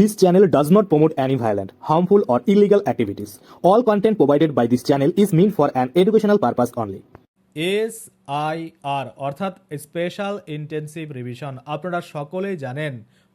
This channel does not promote any violent, harmful, or illegal activities. All content provided by this channel is meant for an educational purpose only. S I R অর্থাৎ special intensive revision আপনারা সকলেই জানেন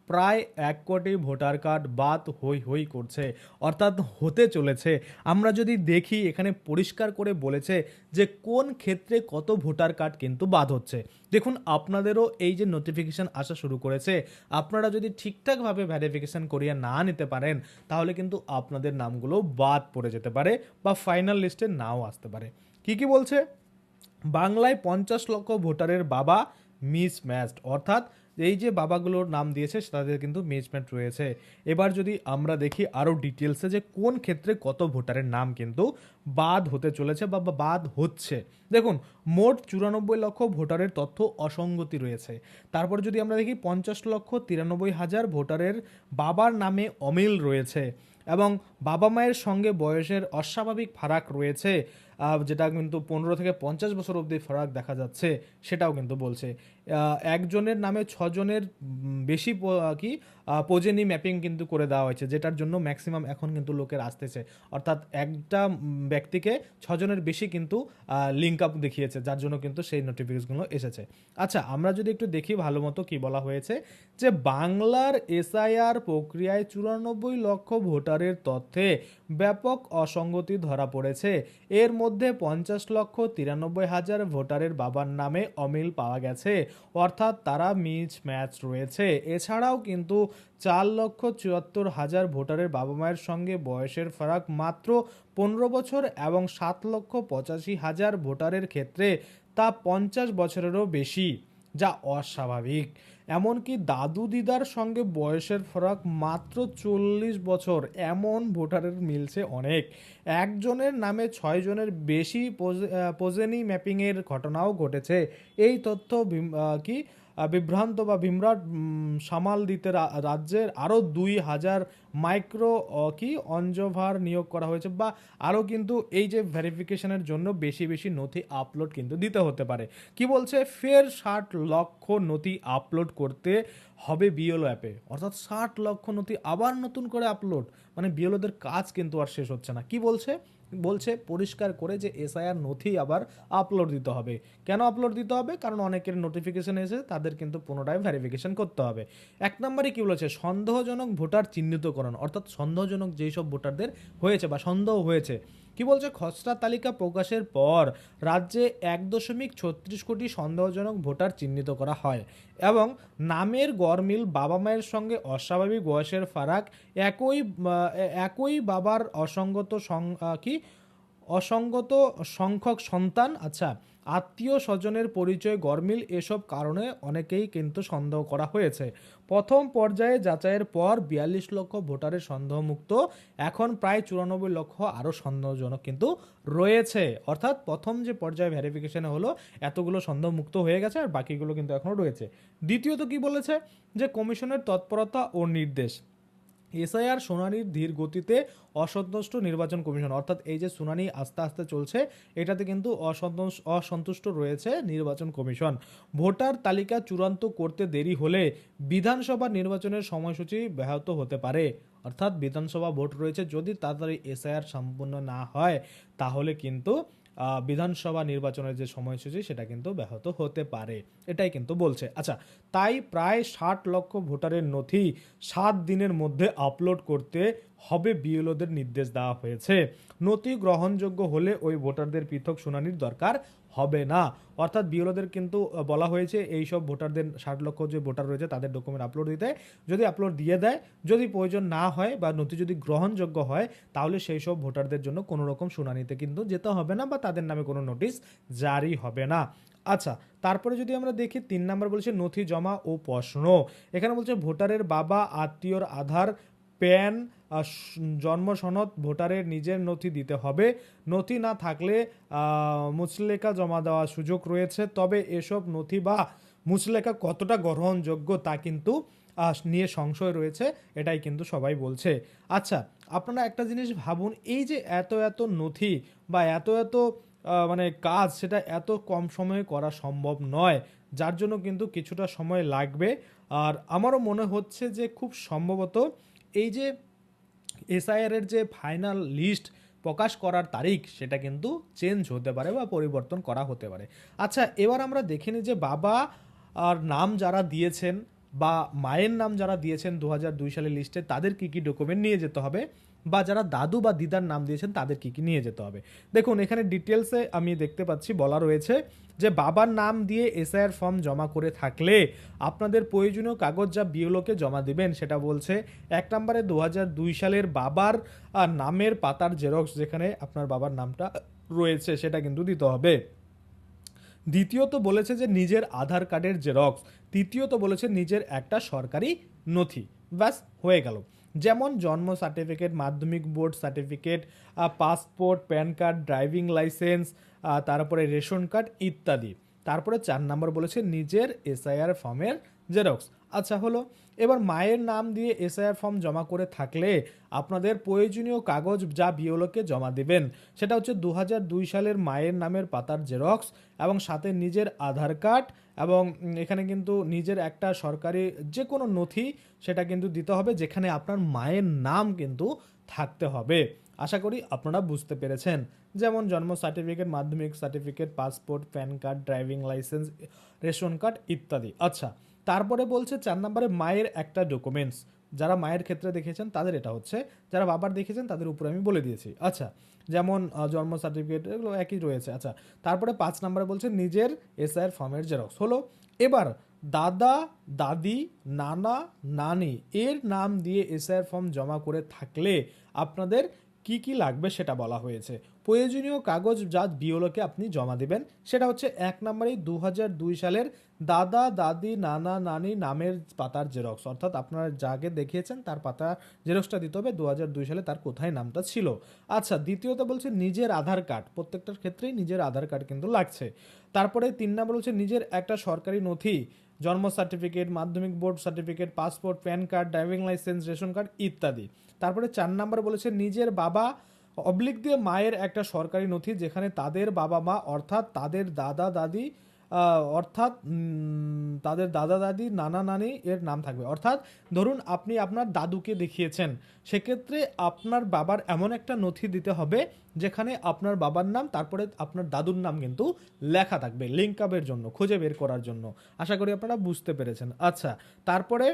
প্রায় এক কোটি voter card বাদ হই হই করছে, অর্থাৎ হতে চলেছে। আমরা যদি দেখি, এখানে পরিষ্কার করে বলেছে যে কোন ক্ষেত্রে কত ভোটার কার্ড কিন্তু বাদ হচ্ছে। দেখুন, আপনাদেরও এই যে নোটিফিকেশন আসা শুরু করেছে, আপনারা যদি ঠিকঠাকভাবে ভ্যারিফিকেশন করিয়ে না নিতে পারেন, তাহলে কিন্তু আপনাদের নামগুলো বাদ পড়ে যেতে পারে বা ফাইনাল লিস্টে নাও আসতে পারে। কি কি বলছে? বাংলায় পঞ্চাশ লক্ষ ভোটারের বাবা মিস ম্যাচড অর্থাৎ এই যে বাবাগুলোর নাম দিয়েছে, তাদের কিন্তু মেজমেন্ট রয়েছে। এবার যদি আমরা দেখি আরও ডিটেলসে যে কোন ক্ষেত্রে কত ভোটারের নাম কিন্তু বাদ হতে চলেছে বা বাদ হচ্ছে। দেখুন, মোট চুরানব্বই লক্ষ ভোটারের তথ্য অসঙ্গতি রয়েছে। তারপর যদি আমরা দেখি, পঞ্চাশ লক্ষ তিরানব্বই হাজার ভোটারের বাবার নামে অমিল রয়েছে এবং বাবা মায়ের সঙ্গে বয়সের অস্বাভাবিক ফারাক রয়েছে। যেটা কিন্তু পনেরো থেকে পঞ্চাশ বছর অবধি ফারাক দেখা যাচ্ছে, সেটাও কিন্তু বলছে। একজনের নামে ছজনের বেশি কি পোজেনি ম্যাপিং কিন্তু করে দেওয়া হয়েছে, যেটার জন্য ম্যাক্সিমাম এখন কিন্তু লোকের আসতেছে। অর্থাৎ একটা ব্যক্তিকে ছজনের বেশি কিন্তু লিঙ্ক আপ দেখিয়েছে, যার জন্য কিন্তু সেই নোটিফিকেশনগুলো এসেছে। আচ্ছা আমরা যদি একটু দেখি ভালো মতো কী বলা হয়েছে, যে বাংলার এসআইআর প্রক্রিয়ায় চুরানব্বই লক্ষ ভোটারের তথ্যে ব্যাপক অসঙ্গতি ধরা পড়েছে। এর মধ্যে পঞ্চাশ লক্ষ তিরানব্বই হাজার ভোটারের বাবার নামে অমিল পাওয়া গেছে। অর্থাৎ তারা মিস ম্যাচ রয়েছে। এছাড়াও কিন্তু চার লক্ষ চুয়াত্তর হাজার ভোটারের বাবা মায়ের সঙ্গে বয়সের ফারাক মাত্র পনেরো বছর এবং সাত লক্ষ পঁচাশি হাজার ভোটারের ক্ষেত্রে তা পঞ্চাশ বছরেরও বেশি। যা অস্বাভাবিক। এমনকি দাদু দিদার সঙ্গে বয়সের ফরাক মাত্র চল্লিশ বছর এমন ভোটারের মিলছে অনেক। একজনের নামে ছয় জনের বেশি পোজে- পোজেনি ম্যাপিংয়ের ঘটনাও ঘটেছে। এই তথ্য কি বিভ্রান্ত বা বিমরাট সামাল দিতে রাজ্যের আরও দুই হাজার মাইক্রো কি অঞ্জভার নিয়োগ করা হয়েছে বা আরও কিন্তু এই যে ভেরিফিকেশনের জন্য বেশি বেশি নথি আপলোড কিন্তু দিতে হতে পারে। কি বলছে? ফের ষাট লক্ষ নথি আপলোড করতে হবে বিএলও অ্যাপে অর্থাৎ ষাট লক্ষ নথি আবার নতুন করে আপলোড মানে বিএলওদের কাজ কিন্তু আর শেষ হচ্ছে না। কি বলছে? বলছে, পরিষ্কার করে যে এসআইআর নথি আবার আপলোড দিতে হবে। কেন আপলোড দিতে হবে? কারণ অনেকের নোটিফিকেশন এসে তাদের কিন্তু পুনরায় ভেরিফিকেশন করতে হবে। এক নম্বরে কী বলেছে? সন্দেহজনক ভোটার চিহ্নিতকরণ, অর্থাৎ সন্দেহজনক যেই সব ভোটারদের হয়েছে বা সন্দেহ হয়েছে। কি বলছে? খসড়া তালিকা প্রকাশের পর রাজ্যে এক দশমিক ছত্রিশ কোটি সন্দেহজনক ভোটার চিহ্নিত করা হয় এবং নামের গরমিল বাবা মায়ের সঙ্গে অস্বাভাবিক বয়সের ফারাক, একই একই বাবার অসঙ্গত সং- কি? অসঙ্গত সংখ্যক সন্তান। আচ্ছা আত্মীয় স্বজনের পরিচয় গরমিল এসব কারণে অনেকেই কিন্তু সন্দেহ করা হয়েছে। প্রথম পর্যায়ে যাচাইয়ের পর বিয়াল্লিশ লক্ষ ভোটারের সন্দেহমুক্ত। এখন প্রায় চুরানব্বই লক্ষ আরও সন্দেহজনক কিন্তু রয়েছে। অর্থাৎ প্রথম যে পর্যায়ে ভেরিফিকেশনে হলো, এতগুলো সন্দেহমুক্ত হয়ে গেছে আর বাকিগুলো কিন্তু এখনও রয়েছে। দ্বিতীয়ত কি বলেছে? যে কমিশনের তৎপরতা ও নির্দেশ। এসআইআর শুনানির ধীর গতিতে অসন্তুষ্ট নির্বাচন কমিশন, অর্থাৎ এই যে শুনানি আস্তে আস্তে চলছে, এটাতে কিন্তু অসন্তোষ অসন্তুষ্ট রয়েছে নির্বাচন কমিশন। ভোটার তালিকা চূড়ান্ত করতে দেরি হলে বিধানসভা নির্বাচনের সময়সূচি ব্যাহত হতে পারে। অর্থাৎ বিধানসভা ভোট রয়েছে, যদি তাড়াতাড়ি এসআইআর সম্পূর্ণ না হয়, তাহলে কিন্তু বিধানসভা নির্বাচনের যে সময়সূচি, সেটা কিন্তু ব্যাহত হতে পারে। এটাই কিন্তু বলছে। আচ্ছা তাই প্রায় ষাট লক্ষ ভোটারের নথি সাত দিনের মধ্যে আপলোড করতে হবে বিএলওদের নির্দেশ দেওয়া হয়েছে। নথি গ্রহণযোগ্য হলে ওই ভোটারদের পৃথক শুনানির দরকার হবে না। অর্থাৎ বিএলওদের কিন্তু বলা হয়েছে এই সব ভোটারদের ষাট লক্ষ যে ভোটার রয়েছে তাদের ডকুমেন্ট আপলোড দিতে। যদি আপলোড দিয়ে দেয়, যদি প্রয়োজন না হয় বা নথি যদি গ্রহণযোগ্য হয়, তাহলে সেই সব ভোটারদের জন্য কোনো রকম শুনানিতে কিন্তু যেতে হবে না বা তাদের নামে কোনো নোটিশ জারি হবে না। আচ্ছা তারপরে যদি আমরা দেখি, তিন নাম্বার বলছে নথি জমা ও প্রশ্ন। এখানে বলছে ভোটারের বাবা, আত্মীয়র আধার, প্যান জন্ম সনদ ভোটারের নিজের নথি দিতে হবে। নথি না থাকলে মুচলেখা জমা দেওয়ার সুযোগ রয়েছে। তবে এসব নথি বা মুচলেখা কতটা গ্রহণযোগ্য তা কিন্তু নিয়ে সংশয় রয়েছে, এটাই কিন্তু সবাই বলছে। আচ্ছা আপনারা একটা জিনিস ভাবুন, এই যে এত এত নথি বা এত এত মানে কাজ সেটা এত কম সময়ে করা সম্ভব নয়, যার জন্য কিন্তু কিছুটা সময় লাগবে। আর আমারও মনে হচ্ছে যে খুব সম্ভবত এই যে এসআইআর এর যে ফাইনাল লিস্ট প্রকাশ করার তারিখ, সেটা কিন্তু চেঞ্জ হতে পারে বা পরিবর্তন করা হতে পারে। আচ্ছা এবার আমরা দেখে নিই যে বাবা আর নাম যারা দিয়েছেন বা মায়ের নাম যারা দিয়েছেন দু সালের লিস্টে তাদের কী কী ডকুমেন্ট নিয়ে যেতে হবে? বা যারা দাদু বা দিদার নাম দিয়েছেন তাদের কি কি নিয়ে যেতে হবে? দেখুন, এখানে ডিটেলসে আমি দেখতে পাচ্ছি, বলা রয়েছে যে বাবার নাম দিয়ে এসআইআর ফর্ম জমা করে থাকলে আপনাদের প্রয়োজনীয় কাগজ যা বিওলোকে জমা দিবেন সেটা বলছে এক নম্বরে দু সালের বাবার নামের পাতার জেরক্স যেখানে আপনার বাবার নামটা রয়েছে সেটা কিন্তু দিতে হবে। দ্বিতীয়ত বলেছে যে নিজের আধার কার্ডের জেরক্স। তৃতীয়ত বলেছে নিজের একটা সরকারি নথি। ব্যাস, হয়ে গেল। যেমন জন্ম সার্টিফিকেট মাধ্যমিক board certificate passport PAN card driving licence তারপরে রেশন কার্ড ইত্যাদি। তারপরে চার নম্বর বলেছে নিজের এসআইআর ফর্মের জেরক্স। আচ্ছা হলো, এবার মায়ের নাম দিয়ে এসআইআর ফর্ম জমা করে থাকলে আপনাদের প্রয়োজনীয় কাগজ যা বিওলোকে জমা দেবেন, সেটা হচ্ছে দু সালের মায়ের নামের পাতার জেরক্স এবং সাথে নিজের আধার কার্ড এবং এখানে কিন্তু নিজের একটা সরকারি যে কোনো নথি সেটা কিন্তু দিতে হবে, যেখানে আপনার মায়ের নাম কিন্তু থাকতে হবে। আশা করি আপনারা বুঝতে পেরেছেন। যেমন জন্ম সার্টিফিকেট মাধ্যমিক certificate passport PAN card driving licence ration card ইত্যাদি। আচ্ছা তারপরে বলছে চার নম্বরে মায়ের একটা ডকুমেন্টস যারা মায়ের ক্ষেত্রে দেখেছেন তাদের এটা হচ্ছে, যারা বাবার দেখেছেন তাদের উপরে আমি বলে দিয়েছি। আচ্ছা যেমন জন্ম সার্টিফিকেট এগুলো একই রয়েছে। আচ্ছা তারপরে পাঁচ নম্বরে বলছে নিজের এসআইয়ের ফর্মের জেরক্স হলো, এবার দাদা, দাদি, নানা, নানি, এর নাম দিয়ে এসআইয়ের ফর্ম জমা করে থাকলে আপনাদের কি কি লাগবে সেটা বলা হয়েছে। প্রয়োজনীয় কাগজ যা বিওলোকে আপনি জমা দেবেন। সেটা হচ্ছে এক নম্বরেই দু দুই সালের দাদা, দাদি, নানা, নানি নামের পাতার জেরক্স। অর্থাৎ আপনারা যাকে দেখিয়েছেন তার পাতা জেরক্সটা দিতে হবে দু সালে তার কোথায় নামটা ছিল। আচ্ছা দ্বিতীয়ত বলছে নিজের আধার কার্ড। প্রত্যেকটার ক্ষেত্রেই নিজের আধার কার্ড কিন্তু লাগছে। তারপরে তিন নম্বর হচ্ছে নিজের একটা সরকারি নথি। জন্ম সার্টিফিকেট মাধ্যমিক board certificate passport PAN card driving licence ration card ইত্যাদি। তারপরে চার নাম্বার বলেছে, নিজের বাবা অবলিক দিয়ে মায়ের একটা সরকারি নথি যেখানে তাদের বাবা মা অর্থাৎ তাদের দাদা, দাদি অর্থাৎ তাদের দাদা দাদি, নানা নানি এর নাম থাকবে। অর্থাৎ, ধরুন আপনি আপনার দাদুকে দেখিয়েছেন, সেক্ষেত্রে আপনার বাবার এমন একটা নথি দিতে হবে, যেখানে আপনার বাবার নাম, তারপরে আপনার দাদুর নাম কিন্তু লেখা থাকবে লিঙ্ক আপের জন্য, খুঁজে বের করার জন্য। আশা করি আপনারা বুঝতে পেরেছেন। আচ্ছা তারপরে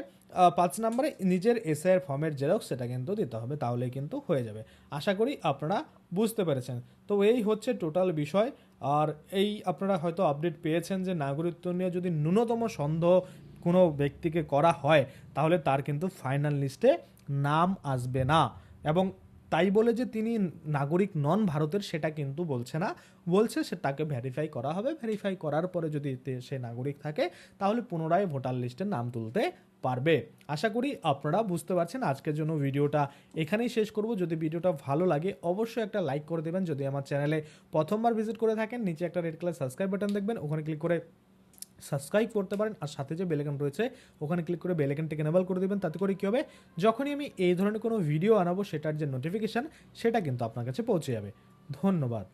পাঁচ নম্বরে নিজের এসআইয়ের ফর্মের জেরক্স সেটা কিন্তু দিতে হবে, তাহলেই কিন্তু হয়ে যাবে। আশা করি আপনারা বুঝতে পেরেছেন। তো এই হচ্ছে টোটাল বিষয়। আর এই আপনারা হয়তো আপডেট পেয়েছেন যে নাগরিকত্ব নিয়ে যদি ন্যূনতম সন্দেহ কোনো ব্যক্তিকে করা হয়, তাহলে তার কিন্তু ফাইনাল লিস্টে নাম আসবে না। এবং তাই বলে যে তিনি নাগরিক নন ভারতের সেটা কিন্তু বলছে না। বলছে সে তাকে ভেরিফাই করা হবে। ভেরিফাই করার পরে যদি সে নাগরিক থাকে, তাহলে পুনরায় ভোটার লিস্টে নাম তুলতে পারবে। আশা করি আপনারা বুঝতে পারছেন। আজকের জন্য ভিডিওটা এখানেই শেষ করব। যদি ভিডিওটা ভালো লাগে, অবশ্যই একটা লাইক করে দেবেন। যদি আমার চ্যানেলে প্রথমবার ভিজিট করে থাকেন, নিচে একটা রেড কালার সাবস্ক্রাইব বাটন দেখবেন। ওখানে ক্লিক করে সাবস্ক্রাইব করতে পারেন আর সাথে যে বেলেকন রয়েছে, ওখানে ক্লিক করে বেলেকনটিকে এনেবল করে দেবেন, তাতে করে কী হবে? যখনই আমি এই ধরনের কোনো ভিডিও আনাবো, সেটার যে নোটিফিকেশান সেটা কিন্তু আপনার কাছে পৌঁছে যাবে। ধন্যবাদ।